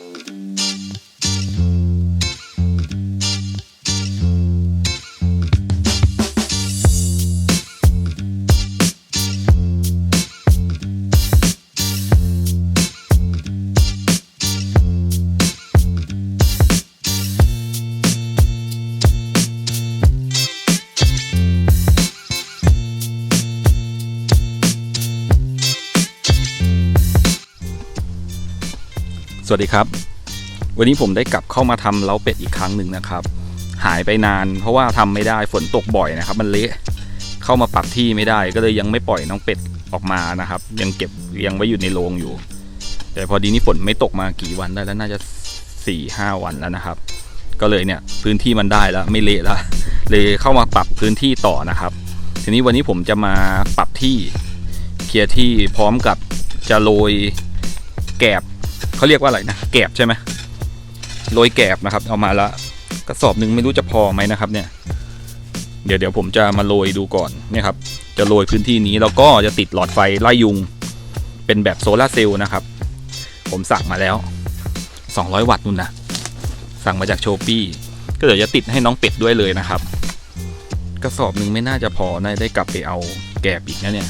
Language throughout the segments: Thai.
Mm-hmm. สวัสดีครับ วันนี้ผมได้กลับเข้ามาทำเล้าเป็ดอีกครั้งหนึ่งนะครับ หายไปนาน เพราะว่าทำไม่ได้ฝนตกบ่อยนะครับ มันเละเข้ามาปรับที่ไม่ได้ ก็เลยยังไม่ปล่อยน้องเป็ดออกมานะครับ ยังเก็บยังไว้อยู่ในโรงอยู่ แต่พอดีนี้ฝนไม่ตกมากี่วันได้แล้วน่าจะสี่ห้าวันแล้วนะครับ ก็เลยเนี่ยพื้นที่มันได้แล้วไม่เละแล้วเลยเข้ามาปรับพื้นที่ต่อนะครับ ทีนี้วันนี้ผมจะมาปรับที่เคลียร์ที่พร้อมกับจะโรยแกบ เขาเรียกว่าอะไรนะแกบใช่ไหมโรยแกบนะครับ เอามาละกระสอบหนึ่งไม่รู้จะพอไหมนะครับ เนี่ย เดี๋ยวเดี๋ยวผมจะมาโรยดูก่อนเนี่ยครับ จะโรยพื้นที่นี้แล้วก็จะติดหลอดไฟไล่ยุง เป็นแบบโซลาเซลล์นะครับ ผมสั่งมาแล้ว 200 วัตต์นู่นนะสั่งมาจากโชปี้ก็เดี๋ยวจะติดให้น้องเป็ดด้วยเลยนะครับ กระสอบหนึ่งไม่น่าจะพอได้ได้กลับไปเอาแกบอีกนะเนี่ย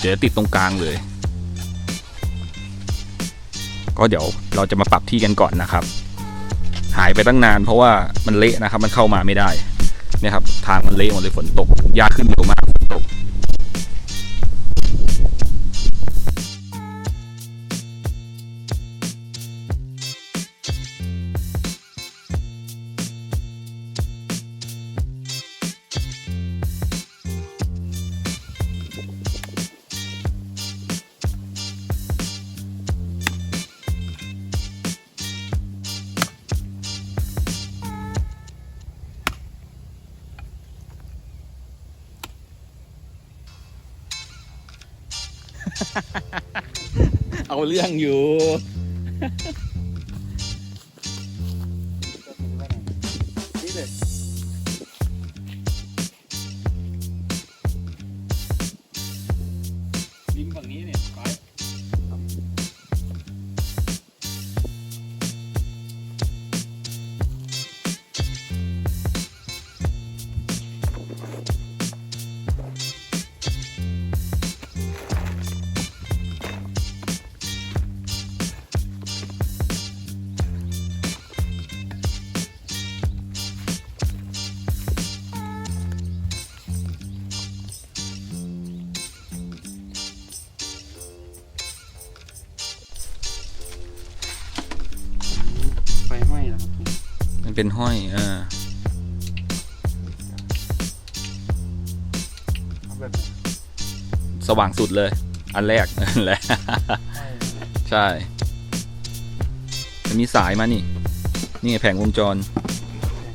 เดี๋ยวติดตรงกลางเลย ก็เดี๋ยวเราจะมาปรับที่กันก่อนนะครับ หายไปตั้งนานเพราะว่ามันเละนะครับ มันเข้ามาไม่ได้นี่ครับทางมันเละหมดเลยฝนตกยาขึ้นเร็วมากฝนตก เอาเรื่องอยู่ นี่เลย เป็นห้อยอ่าเอาแบบสว่างสุดเลย อันแรกนั่นแหละใช่มันมีสายมานี่ นี่ไงแผงวงจร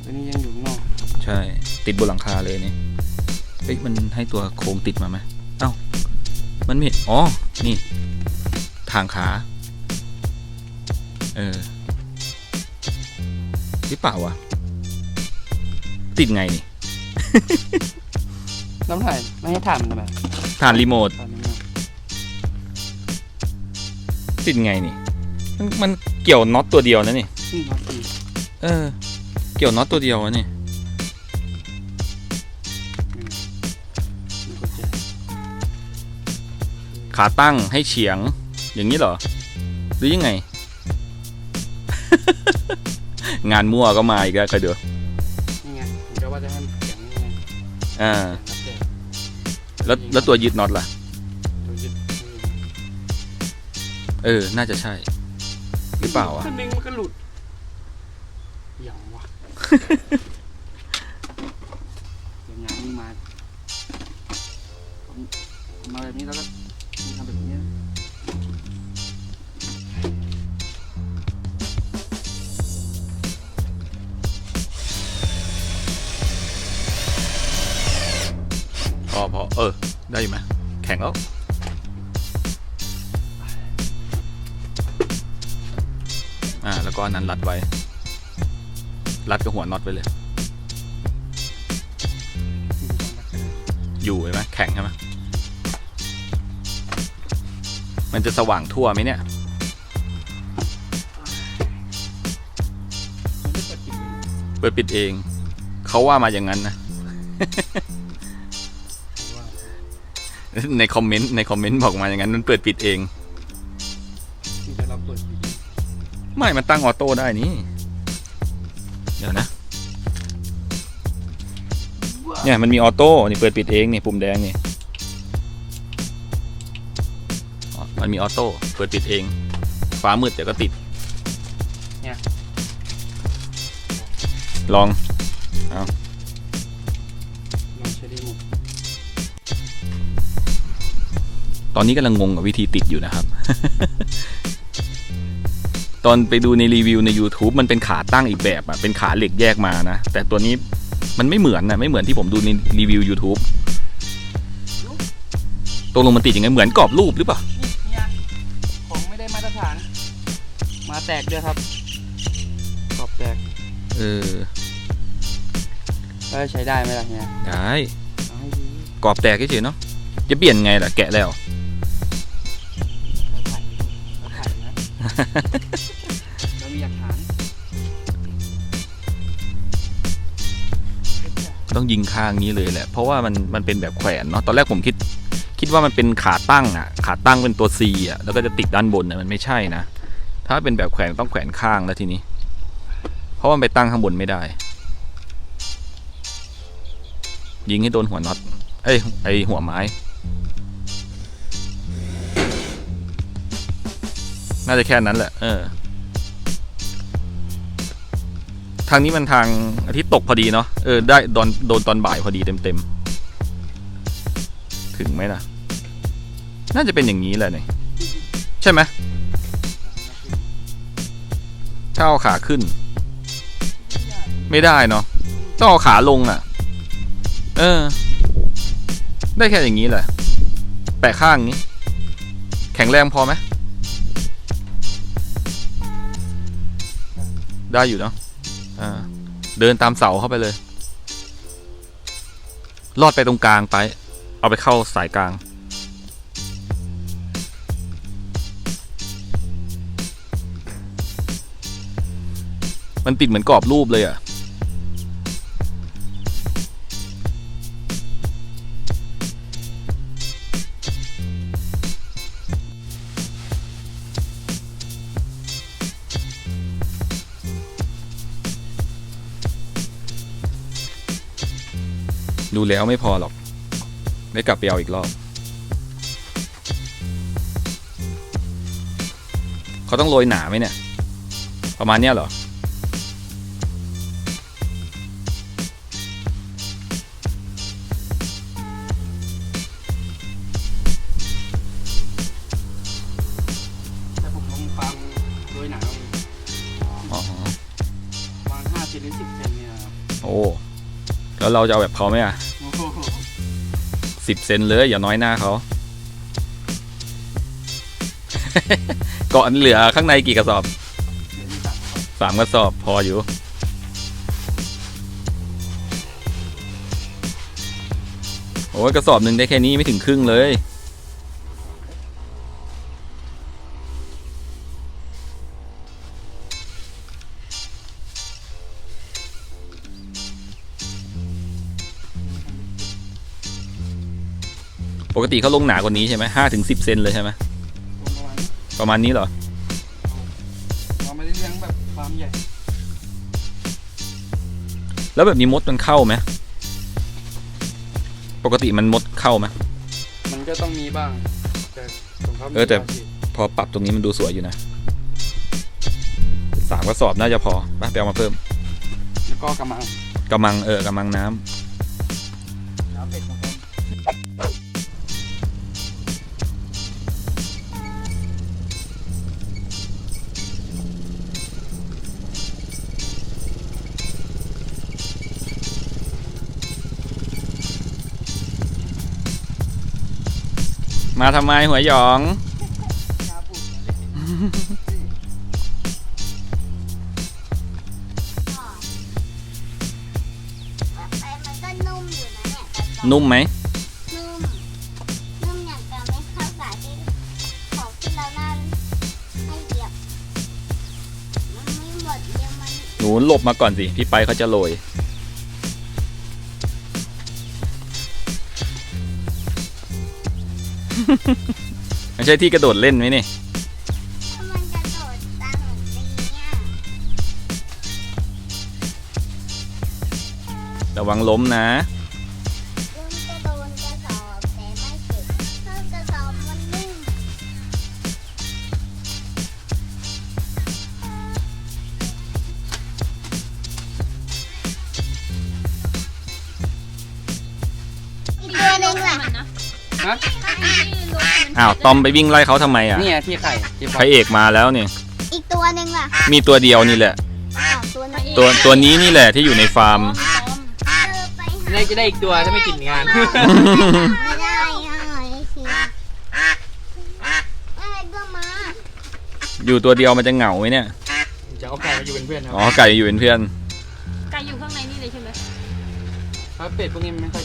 ตัวนี้ยังอยู่ข้างนอก ใช่ ติดบนหลังคาเลยนี่เฮ้ยมันให้ตัวโครงติดมาไหมเอ้า มันไม่อ๋อ นี่ ทางขา เออ หรือเปล่าวะ ติดไงนี่ น้ำถ่ายไม่ให้ถ่านมันทำไมผ่านรีโมทถ่านมันเนี่ยติดไงนี่ มันมันเกี่ยวน็อตตัวเดียวนะนี่นี่น็อตตีเออ เกี่ยวน็อตตัวเดียวอะนี่ มีกุญแจขาตั้งให้เฉียง อย่างนี้เหรอ หรือยังไง งานมั่วก็มาอีกแล้วเคยดูนี่ไงผมจะว่าจะให้มันแข็งนี่ไงอ่าแข็งนับแต่แล้วแล้วตัวยึดน็อตล่ะตัวยึดเออ น่าจะใช่ หรือเปล่าอะถ้าดึงมันก็หลุดอย่างวะ เดี๋ยวงานนี้มาผมมาแบบนี้แล้วก็ทำแบบนี้ อพอเออ ได้อยู่ไหมแข็งแล้วอ่า แล้วก็อันนั้นรัดไว้ รัดกับหัวน็อตไว้เลย อยู่เห็นไหมแข็งใช่ไหมมันจะสว่างทั่วไหมเนี่ย เปิดปิดเอง เขาว่ามาอย่างนั้นนะ ในคอมเมนต์ในคอมเมนต์บอกมาอย่างนั้นมันเปิดปิดเอง ที่จะเราเปิดปิดไม่มันตั้งออโต้ได้นี่เดี๋ยวนะเนี่ยมันมีออโต้นี่เปิดปิดเองนี่ปุ่มแดงนี่อ๋อมันมีออโต้เปิดปิดเองฟ้ามืดเดี๋ยวก็ติดลองล ตอนนี้กำลังงงกับวิธีติดอยู่นะครับ ตอนไปดูในรีวิวใน YouTube มันเป็นขาตั้งอีกแบบอะเป็นขาเหล็กแยกมานะ แต่ตัวนี้มันไม่เหมือนนะไม่เหมือนที่ผมดูในรีวิว YouTube ตรงลงมันติดยังไงเหมือนกรอบรูปหรือเปล่านี่เนี่ยของไม่ได้มาตรฐาน มาแตกด้วยครับกรอบแตกเออแล้วใช้ได้ไหมล่ะเนี่ยได้เอาให้ดีกรอบแตกเฉยๆเนาะจะเปลี่ยนไงล่ะแกะแล้ว เรามีหลักฐานต้องยิงข้างนี้เลยแหละ เพราะว่ามันมันเป็นแบบแขวนเนาะ ตอนแรกผมคิด คิดว่ามันเป็นขาตั้งอะ ขาตั้งเป็นตัว C อะ แล้วก็จะติดด้านบนนะมันไม่ใช่นะ ถ้าเป็นแบบแขวนต้องแขวนข้างแล้วทีนี้ เพราะมันไปตั้งข้างบนไม่ได้ ยิงให้โดนหัวน็อต เอ้ย ไอหัวไม้ น่าจะแค่นั้นแหละ เออ ทางนี้มันทางอาทิตย์ตกพอดีเนาะ เออ ได้โดนโดนตอนบ่ายพอดีเต็มๆถึงไหมล่ะ น่าจะเป็นอย่างนี้แหละเนี่ย ใช่ไหมถ้าเอาขาขึ้น ไม่ได้เนาะ ต้องเอาขาลงอะ เออ ได้แค่อย่างนี้แหละ แปะข้างนี้ แข็งแรงพอไหม ได้อยู่เนาะอ่าเดินตามเสาเข้าไปเลย ลอดไปตรงกลางไป เอาไปเข้าสายกลาง มันติดเหมือนกรอบรูปเลยอะ่ะ ดูแล้วไม่พอหรอก ได้กลับไปเอาอีกรอบ เขาต้องโรยหนาไหมเนี่ย ประมาณเนี้ยเหรอ แต่ผมลงฟังโดยหนาเอาอ๋อวางห้าเซนหรือสิบเซนเนี่ยครับ โอ้ แล้วเราจะเอาแบบเขาไหมอะโอ้โห สิบเซนเลยอย่าน้อยหน้าเขาเกาะเหลือข้างในกี่กระสอบเดี๋ยวนี้ตัดครับสามกระสอบพออยู่ โอ้ยกระสอบหนึ่งได้แค่นี้ไม่ถึงครึ่งเลย กติเขาลงหนากว่านี้ใช่ไหมห้าถึงสิบเซนเลยใช่ไหมลงประมาณนี้ประมาณนี้เหรอเราไม่ได้เลี้ยงแบบฟาร์มใหญ่ แล้วแบบนี้มดมันเข้าไหมปกติมันมดเข้าไหมมันก็ต้องมีบ้างแต่ของเขาเออแต่มีพอปรับตรงนี้มันดูสวยอยู่นะสามกระสอบน่าจะพอไปไปเอามาเพิ่มแล้วก็กระมังกำมังเออกำมังน้ำ น้ำเป็ดของผม มาทำไมหัวหยองน้ำปุ่นไอ้มันก็นุ่มอยู่นะเนี่ยแต่ก็นุ่มไหม นุ่ม นุ่มอย่างกับไม่เข้าสายที่ของที่เรานั่นให้เหยียบมันไม่หมดเดียวมันหนูนูหลบมาก่อนสิ พี่ไปเขาจะโรย ไม่ใช่ที่กระโดดเล่นไหมนี่ถ้ามันจะโดดตามหนูตีเนี่ยระวังล้มนะ ลุงก็โดนกระสอบแต่ไม่เจ็บเพราะกระสอบมันนิ่มอีกตัวหนึ่งล่ะ ฮะอ้าวตอมไปวิ่งไล่เขาทำไมอะนี่ไงที่ไข่ที่พระเอกมาแล้วนี่ อีกตัวหนึ่งล่ะมีตัวเดียวนี่แหละ อ้าวตัวหนึงตัวตัวนี้นี่แหละที่อยู่ในฟาร์ม เออไปหานี่จะได้อีกตัวถ้าไม่กินงาน ไม่ได้อะไอ้สิอะไรก็มาอยู่ตัวเดียวมันจะเหงาไหมเนี่ย จะเอาไก่มาอยู่เป็นเพื่อนครับอ๋อไก่อยู่เป็นเพื่อน ไก่อยู่ข้างในนี่เลยใช่ไหมเพราะเป็ดพวกนี้มันไม่ค่อย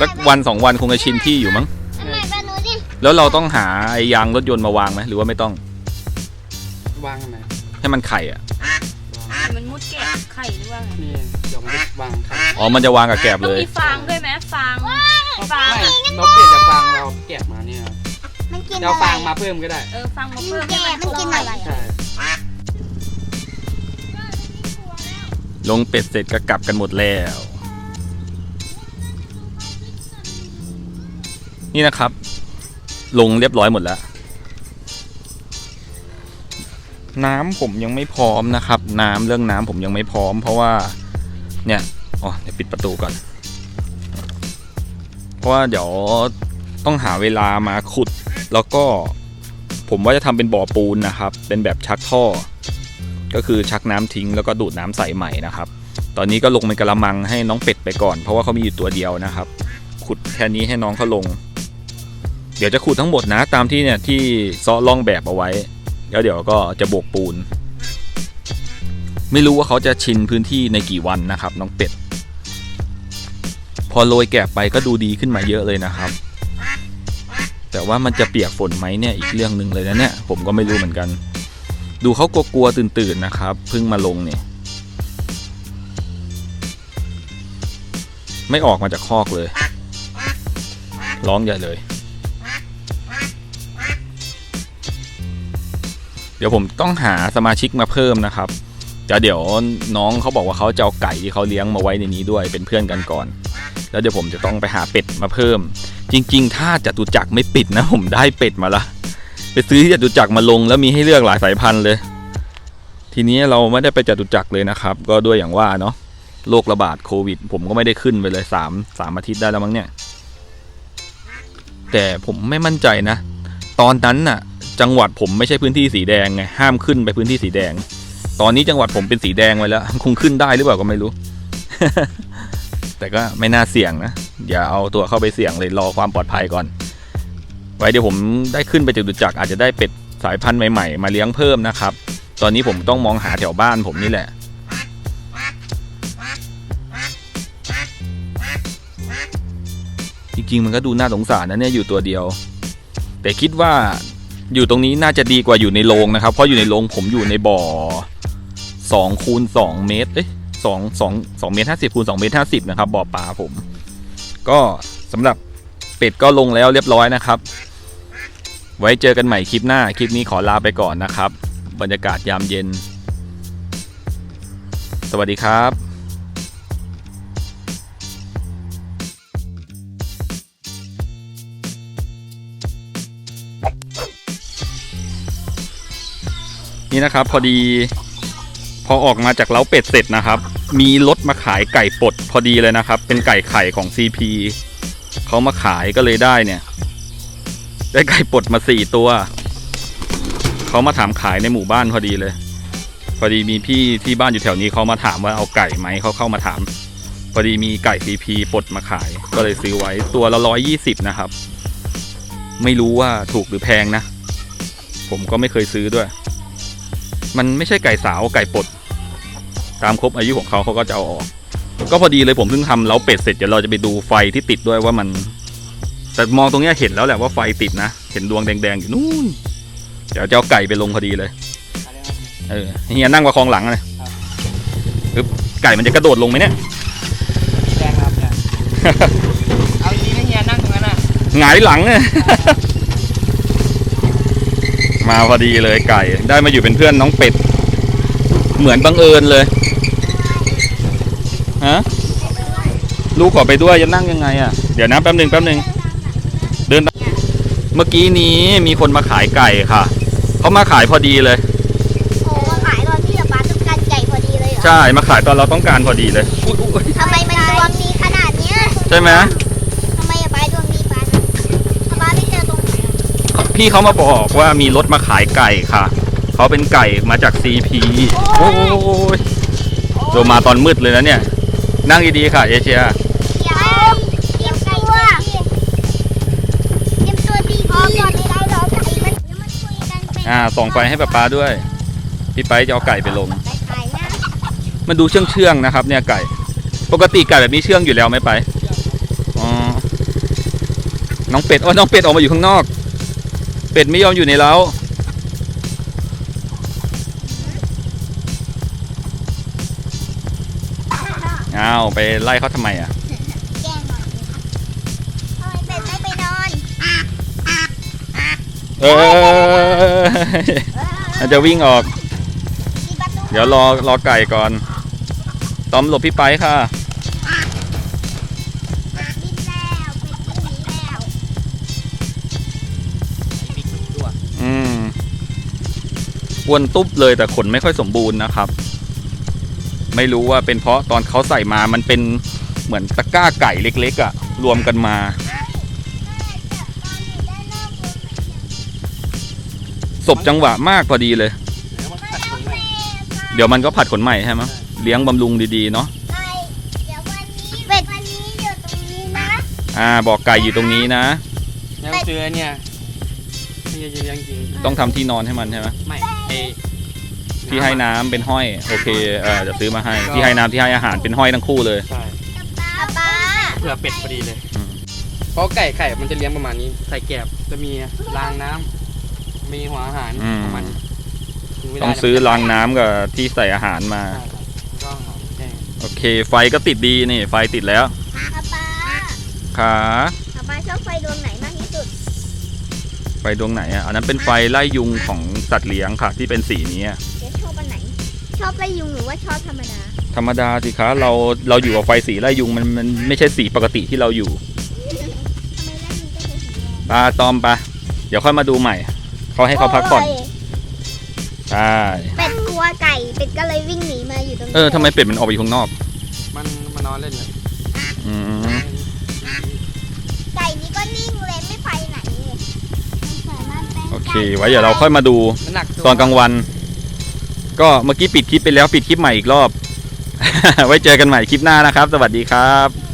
สักวันสองวันคงจะชินที่อยู่มั้งอะไรเป็นหนูดิแล้วเราต้องหาไอ้ยางรถยนต์มาวางไหมหรือว่าไม่ต้อง วางทำไมให้มันไข่อะวางมันมุดแกะไข่หรือว่าไงนี่เดี๋ยวมันจะวางไข่อ๋อ มันจะวางกับแกบต้อเลงย มีฟางด้วยไหมฟางฟางไม่เราเปลี่ยนจากฟางเราแกะมาเนี่ยมันกินเดี๋ยวอะไร ฟางมาเพิ่มก็ได้เออฟางมาเพิ่มแกะมันกินอะไร ใช่ลงเป็ดเสร็จก็กลับกันหมดแล้ว นี่นะครับ ลงเรียบร้อยหมดแล้ว น้ำผมยังไม่พร้อมนะครับ น้ำเรื่องน้ำผมยังไม่พร้อม เพราะว่าเนี่ยอ๋อเดี๋ยวปิดประตูก่อน เพราะว่าเดี๋ยวต้องหาเวลามาขุด แล้วก็ผมว่าจะทำเป็นบ่อปูนนะครับ เป็นแบบชักท่อ ก็คือชักน้ำทิ้งแล้วก็ดูดน้ำใส่ใหม่นะครับตอนนี้ก็ลงเป็นกระมังให้น้องเป็ดไปก่อน เพราะว่าเขามีอยู่ตัวเดียวนะครับ ขุดแค่นี้ให้น้องเขาลง เดี๋ยวจะขุดทั้งหมดนะตามที่เนี่ยที่ซ้อล่องแบบเอาไว้ แล้วเดี๋ยวก็จะโบกปูน ไม่รู้ว่าเขาจะชินพื้นที่ในกี่วันนะครับ น้องเป็ด พอโรยแกะไปก็ดูดีขึ้นมาเยอะเลยนะครับ แต่ว่ามันจะเปียกฝนไหมเนี่ยอีกเรื่องหนึ่งเลยนะเนี่ยผมก็ไม่รู้เหมือนกัน ดูเขากลัวๆตื่นๆนะครับเพิ่งมาลงเนี่ยไม่ออกมาจากคอกเลย ร้องใหญ่เลย เดี๋ยวผมต้องหาสมาชิกมาเพิ่มนะครับแต่เดี๋ยวน้องเขาบอกว่าเขาจะเอาไก่ที่เขาเลี้ยงมาไว้ในนี้ด้วยเป็นเพื่อนกันก่อน แล้วเดี๋ยวผมจะต้องไปหาเป็ดมาเพิ่ม จริง ๆ ถ้าจตุจักรไม่ปิดนะ ผมได้เป็ดมาละไปซื้อที่จตุจักรมาลง แล้วมีให้เลือกหลายสายพันธุ์เลย ทีนี้เราไม่ได้ไปจตุจักรเลยนะครับ ก็ด้วยอย่างว่าเนาะโรคระบาดโควิด ผมก็ไม่ได้ขึ้นไปเลยสามสามอาทิตย์ได้แล้วมั้งเนี่ย แต่ผมไม่มั่นใจนะ ตอนนั้นน่ะ จังหวัดผมไม่ใช่พื้นที่สีแดงไงห้ามขึ้นไปพื้นที่สีแดง ตอนนี้จังหวัดผมเป็นสีแดงไว้แล้ว คงขึ้นได้หรือเปล่าก็ไม่รู้ แต่ก็ไม่น่าเสี่ยงนะอย่าเอาตัวเข้าไปเสี่ยงเลยรอความปลอดภัยก่อน ไว้เดี๋ยวผมได้ขึ้นไปจตุจักรอาจจะได้เป็ดสายพันธุ์ใหม่ๆ มาเลี้ยงเพิ่มนะครับ ตอนนี้ผมต้องมองหาแถวบ้านผมนี่แหละจริงๆมันก็ดูน่าสงสารนะเนี่ยอยู่ตัวเดียว แต่คิดว่า อยู่ตรงนี้น่าจะดีกว่าอยู่ในโรงนะครับ เพราะอยู่ในโรงผมอยู่ในบ่อสองคูณสองเมตร เอ้ยสองสองสองเมตรห้าสิบคูณสองเมตรห้าสิบนะครับบ่อปลาผม ก็สำหรับเป็ดก็ลงแล้วเรียบร้อยนะครับ ไว้เจอกันใหม่คลิปหน้า คลิปนี้ขอลาไปก่อนนะครับ บรรยากาศยามเย็น สวัสดีครับ นี่นะครับ พอดี พอออกมาจากเล้าเป็ดเสร็จนะครับ มีรถมาขายไก่ปดพอดีเลยนะครับ เป็นไก่ไข่ของ CP เขามาขายก็เลยได้เนี่ย ได้ไก่ปดมาสี่ตัวเขามาถามขายในหมู่บ้านพอดีเลย พอดีมีพี่ที่บ้านอยู่แถวนี้เขามาถามว่าเอาไก่ไหมเขาเข้ามาถาม พอดีมีไก่ CP ปลดมาขาย ก็เลยซื้อไว้ตัวละร้อยยี่สิบนะครับ ไม่รู้ว่าถูกหรือแพงนะ ผมก็ไม่เคยซื้อด้วย มันไม่ใช่ไก่สาวไก่ปลดตามครบอายุของเขาเขาก็จะเอาออก ก็พอดีเลยผมเพิ่งทำเล้าเป็ดเสร็จเดี๋ยวเราจะไปดูไฟที่ติดด้วยว่ามัน แต่มองตรงเนี้ยเห็นแล้วแหละว่าไฟติดนะ เห็นดวงแดงๆอยู่นู่น เดี๋ยวจะเอาไก่ไปลงพอดีเลยอะไรครับเออเฮียนั่งประคองหลังเลยครับปึ๊บไก่มันจะกระโดดลงไหมเนี่ยแรงครับเนี่ยเอาจริงๆนะเฮียนั่งตรงนั้นอะหงายหลังเนี่ย มาพอดีเลยไก่ ได้มาอยู่เป็นเพื่อนน้องเป็ด เหมือนบังเอิญเลยฮะลูกขอไปด้วยจะนั่งยังไงอะเดี๋ยวนะแป๊บหนึ่งแป๊บหนึ่งเดินเมื่อกี้นี้มีคนมาขายไก่ค่ะเขามาขายพอดีเลยโอ้มาขายตอนที่ป๊าต้องการไก่พอดีเลยเหรอใช่มาขายตอนเราต้องการพอดีเลยอุ๊ยอุ๊ยทำไมมันดวงดีขนาดเนี้ยใช่ไหม ทำไมอะป๊าดวงดีป๊าถ้าป๊าไม่เจอตรงไหนอะ พี่เขามาบอกว่ามีรถมาขายไก่ค่ะ เขาเป็นไก่มาจากซีพีโอ้ยโดมาตอนมืดเลยนะเนี่ย นั่งดีๆค่ะ เอเชียเดี๋ยวเตรียมตัวเตรียมตัวดีพอก่อนในเราเราไก่มันเดี๋ยวมันคุยกันเป็นอ่าส่องไฟให้ป๊าป๊าด้วย พี่ไปจะเอาไก่ไปลงไปขายนะมันดูเชื่องเชื่องๆนะครับ เนี่ยไก่ ปกติไก่แบบนี้เชื่องอยู่แล้วไหมไป อ๋อ น้องเป็ดโอ้ยน้องเป็ดออกมาอยู่ข้างนอก เป็ดไม่ยอมอยู่ในเล้าอ้าวไปไล่เขาทำไมอะแกล้งหน่อยทำไมเป็ดไม่ไปนอนเออมันจะวิ่งออก มีประตู เดี๋ยวรอรอไก่ก่อน ต้อมหลบพี่ไปค่ะ อ้วนตุ๊บเลยแต่ขนไม่ค่อยสมบูรณ์นะครับ ไม่รู้ว่าเป็นเพราะตอนเขาใส่มามันเป็นเหมือนตะกร้าไก่เล็กๆอะ่ะ รวมกันมา ศพจังหวะมากพอดีเลยแล้วมันขัดตรงไหนเดี๋ยวมันก็ผัดขนใหม่ใช่ไหมเลี้ยงบำรุงดีๆเนาะไก่เดี๋ยววันนี้เป็ดวันนี้อยู่ตรงนี้นะ อ่าบอกไก่อยู่ตรงนี้นะแล้วเจอเนี่ยนี่จะยังจริงต้องทำที่นอนให้มันใช่ไหมไม่เอ ที่ให้น้ำเป็นห้อย โอเคเออจะซื้อมาให้ที่ให้น้ำที่ให้อาหารเป็นห้อยทั้งคู่เลย ใช่ป๊าป๊าเผื่อเป็ดพอดีเลยอืมเพราะไก่ไข่มันจะเลี้ยงประมาณนี้ใส่แกบจะมีรางน้ำมีหัวอาหารอืม ของมันกินไม่ได้ต้องซื้อรางน้ำกับที่ใส่อาหารมา ใช่ครับก็หอมแห้งโอเค ไฟก็ติดดีนี่ ไฟติดแล้วป๊าป๊าขา ไฟดวงไหนอะอันนั้นเป็นไฟไล่ยุงของสัตว์เลี้ยงค่ะ ที่เป็นสีนี้อะเดี๋ยวชอบอันไหน ชอบไล่ยุงหรือว่าชอบธรรมดา ธรรมดาสิคะเราเราอยู่กับไฟสีไล่ยุงมันมันไม่ใช่สีปกติที่เราอยู่ทำไมไล่ยุงต้องเป็นสีแดงปาตอมปะเดี๋ยวค่อยมาดูใหม่เขาให้เขาพักก่อนโยใช่เป็ดกลัวไก่เป็ดก็เลยวิ่งหนีมาอยู่ตรงนี้เออทำไมเป็ดมันออกไปอยู่ข้างนอก มันมานอนเล่นเลยอืม เค ไว้เดี๋ยวเราค่อยมาดูมันหนักวตอนกลางวัน ก็เมื่อกี้ปิดคลิปไปแล้วปิดคลิปใหม่อีกรอบ ไว้เจอกันใหม่คลิปหน้านะครับ สวัสดีครับ